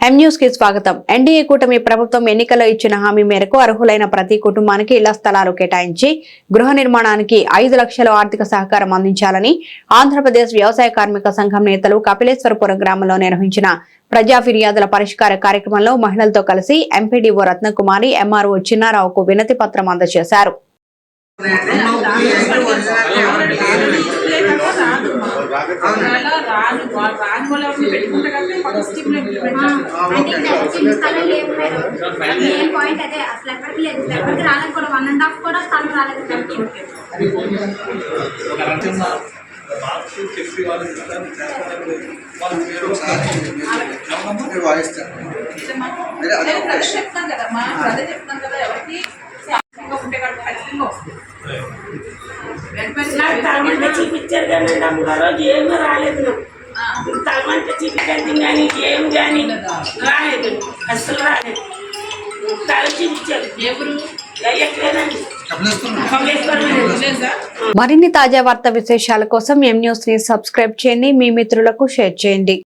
ఎం న్యూస్కి స్వాగతం. ఎన్డీఏ కూటమి ప్రభుత్వం ఎన్నికల్లో ఇచ్చిన హామీ మేరకు అర్హులైన ప్రతి కుటుంబానికి ఇళ్ళ స్థలాలు కేటాయించి గృహ నిర్మాణానికి ఐదు లక్షల ఆర్థిక సహకారం అందించాలని ఆంధ్రప్రదేశ్ వ్యవసాయ కార్మిక సంఘం నేతలు కపిలేశ్వరపురం గ్రామంలో నిర్వహించిన ప్రజా ఫిర్యాదుల పరిష్కార కార్యక్రమంలో మహిళలతో కలిసి ఎంపీడీఓ రత్నకుమారి ఎంఆర్ఓ చిన్నారావుకు వినతి పత్రం అందజేశారు. రాను పెట్టుకుంటే స్కీమ్ స్థలం మెయిన్ పాయింట్ అదే అసలు ఎక్కడికి లేదు. ఎక్కడికి రాలేదు కూడా వన్ అండ్ హాఫ్ కూడా స్థలం రాలేదు చెప్తాను కదా మా అదే చెప్తాను కదా ఎవరికి ఉంటే ఖచ్చితంగా వస్తుంది. నాకు తలమంట చూపించారు కానీ ఆ రోజు ఏమీ రాలేదు నాకు. తలమంట చూపించండి కానీ ఏం కానీ రాలేదు. అసలు రాలేదు. తల చూపించారు. ఎవరు? ఎక్కలేదండి. మరిన్ని తాజా వార్తా విశేషాల కోసం ఎం న్యూస్ని సబ్స్క్రైబ్ చేయండి. మీ మిత్రులకు షేర్ చేయండి.